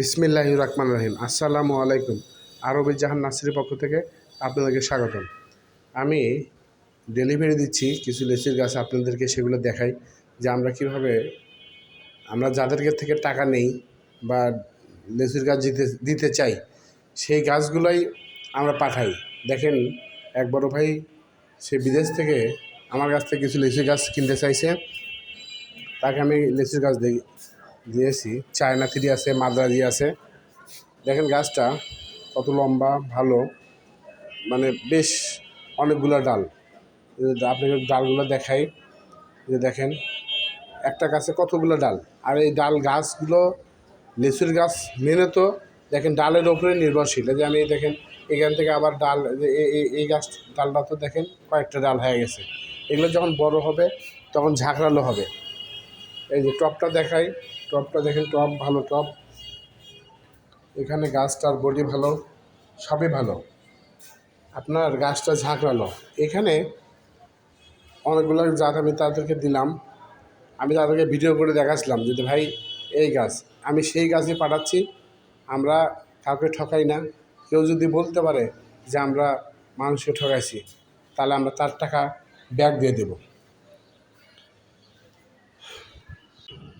বিসমিল্লাহ রহমান রহিম। আসসালামু আলাইকুম। আরবি জাহান নাসিরের পক্ষ থেকে আপনাদেরকে স্বাগতম। আমি ডেলিভারি দিচ্ছি কিছু লেচির গাছ আপনাদেরকে, সেগুলো দেখাই যে আমরা কীভাবে, আমরা যাদেরকে থেকে টাকা নেই বা লেচুর গাছ দিতে দিতে চাই, সেই গাছগুলোই আমরা পাঠাই। দেখেন, এক বড় ভাই, সে বিদেশ থেকে আমার কাছ থেকে কিছু লিচু গাছ কিনতে চাইছে। তাকে আমি লিচুর গাছ দিই দিয়েছি। চায়না থ্রি আছে, মাদ্রাজি আছে। দেখেন গাছটা কত লম্বা, ভালো। মানে বেশ অনেকগুলো ডাল। আপনাকে ডালগুলো দেখাই। যে দেখেন, একটা গাছে কতগুলো ডাল? আর এই ডাল গাছগুলো লিচুর গাছ মেনে তো, দেখেন ডালের ওপরে নির্ভরশীল। যে আমি দেখেন, এখান থেকে আবার ডাল এই- গাছ, ডালটা তো দেখেন কয়েকটা ডাল হয়ে গেছে। এগুলো যখন বড় হবে, তখন ঝাঁকড়ালো হবে। এই যে টপটা দেখাই টপটা দেখেন, টপ ভালো, টপ। এখানে গাছটার বডি ভালো, সবই ভালো। আপনার গাছটা ঝাঁকড়ালো। এখানে অনেকগুলো জাত আমি তাদেরকে দিলাম। আমি তাদেরকে ভিডিও করে দেখাচ্ছিলাম যে, ভাই, এই গাছ, আমি সেই গাছই পাঠাচ্ছি। আমরা কাউকে ঠকাই না। কেউ যদি বলতে পারে যে, আমরা মানুষকে ঠকাইছি, তাহলে আমরা তার টাকা ব্যাক দিয়ে দেব।